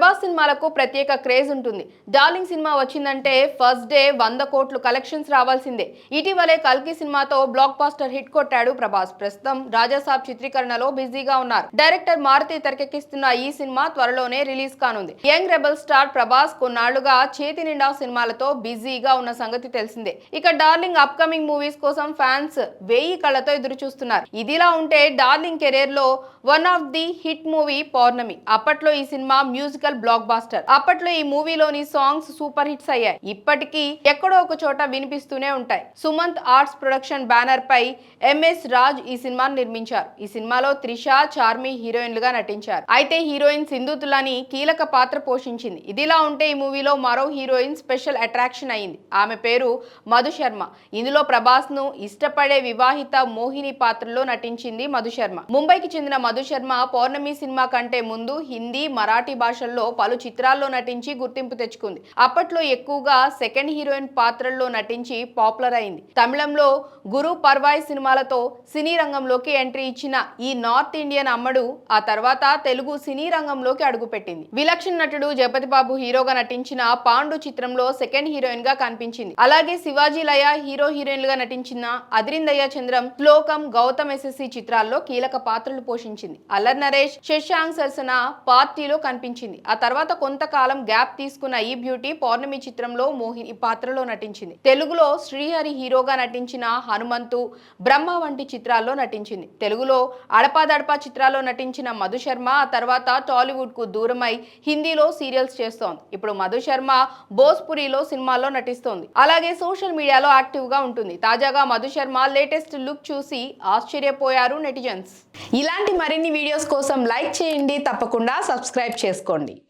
ప్రభాస్ సినిమాలకు ప్రత్యేక క్రేజ్ ఉంటుంది. డార్లింగ్ సినిమా వచ్చిందంటే ఫస్ట్ డే వంద కోట్లు కలెక్షన్స్ రావాల్సిందే. ఇటీవలే కల్కి సినిమాతో బ్లాక్ బాస్టర్ హిట్ కొట్టాడు ప్రభాస్. ప్రస్తుతం రాజాసాబ్ చిత్రీకరణలో బిజీగా ఉన్నారు. డైరెక్టర్ మారుతి తెరకెక్కిస్తున్న ఈ సినిమా త్వరలోనే రిలీజ్ కానుంది. యంగ్ రెబల్ స్టార్ ప్రభాస్ కొన్నాళ్ళుగా చేతి నిండా సినిమాలతో బిజీగా ఉన్న సంగతి తెలిసిందే. ఇక డార్లింగ్ అప్కమింగ్ మూవీస్ కోసం ఫ్యాన్స్ వెయ్యి కళ్ళతో ఎదురు చూస్తున్నారు ఇదిలా ఉంటే డార్లింగ్ కెరీర్లో one of the hit movie Pournami. అప్పట్లో ఈ సినిమా మ్యూజికల్ బ్లాక్ బాస్టర్. అప్పట్లో ఈ మూవీలోని సాంగ్స్ సూపర్ హిట్స్ అయ్యాయి. ఇప్పటికీ ఎక్కడో ఒక చోట వినిపిస్తూనే ఉంటాయి. సుమంత్ ఆర్ట్స్ ప్రొడక్షన్ బ్యానర్ పై ఎంఎస్ రాజ్ ఈ సినిమాను నిర్మించారు. ఈ సినిమాలో త్రిష చార్మి హీరోయిన్లుగా నటించారు. అయితే హీరోయిన్ సింధు తులాని కీలక పాత్ర పోషించింది. ఇదిలా ఉంటే ఈ మూవీలో మరో హీరోయిన్ స్పెషల్ అట్రాక్షన్ అయింది ఆమె పేరు మధు శర్మ. ఇందులో ప్రభాస్ను ఇష్టపడే వివాహిత మోహిని పాత్రలో నటించింది మధు శర్మ. ముంబైకి చెందిన మధుశర్మ పౌర్ణమి సినిమా కంటే ముందు హిందీ మరాఠీ భాషల్లో పలు చిత్రాల్లో నటించి గుర్తింపు తెచ్చుకుంది. అప్పట్లో ఎక్కువగా సెకండ్ హీరోయిన్ పాత్రల్లో నటించి పాపులర్ అయింది. తమిళంలో గురు పర్వాయ్ సినిమాలతో సినీ రంగంలోకి ఎంట్రీ ఇచ్చిన ఈ నార్త్ ఇండియన్ అమ్మడు ఆ తర్వాత తెలుగు సినీ రంగంలోకి అడుగుపెట్టింది. విలక్షణ నటుడు జగపతి బాబు హీరోగా నటించిన పాండు చిత్రంలో సెకండ్ హీరోయిన్గా కనిపించింది. అలాగే శివాజీ లయ హీరో హీరోయిన్లుగా నటించిన అదిరిందయ్య చంద్రం శ్లోకం గౌతమ్ ఎస్ఎస్సి చిత్రాల్లో కీలక పాత్రలు పోషించారు. కనిపించింది. అల్లర్ నరేష్ శశాంక్ సరసన పార్టీలో కనిపించింది. ఆ తర్వాత కొంతకాలం గ్యాప్ తీసుకున్న ఈ బ్యూటీ పౌర్ణమి చిత్రంలో మోహిని పాత్రలో నటించింది. తెలుగులో శ్రీహరి హీరోగా నటించిన హనుమంతు బ్రహ్మ వంటి చిత్రాల్లో నటించింది. తెలుగులో అడపాదడపా చిత్రాల్లో నటించిన మధు శర్మ ఆ తర్వాత టాలీవుడ్కు దూరమై హిందీలో సీరియల్స్ చేస్తోంది. ఇప్పుడు మధు శర్మ భోజ్పురిలో సినిమాల్లో నటిస్తోంది. అలాగే సోషల్ మీడియాలో యాక్టివ్గా ఉంటుంది. తాజాగా మధు శర్మ లేటెస్ట్ లుక్ చూసి ఆశ్చర్యపోయారు నెటిజన్స్. ఇలాంటి మరిన్ని వీడియోస్ కోసం లైక్ చేయండి తప్పకుండా సబ్స్క్రైబ్ చేసుకోండి.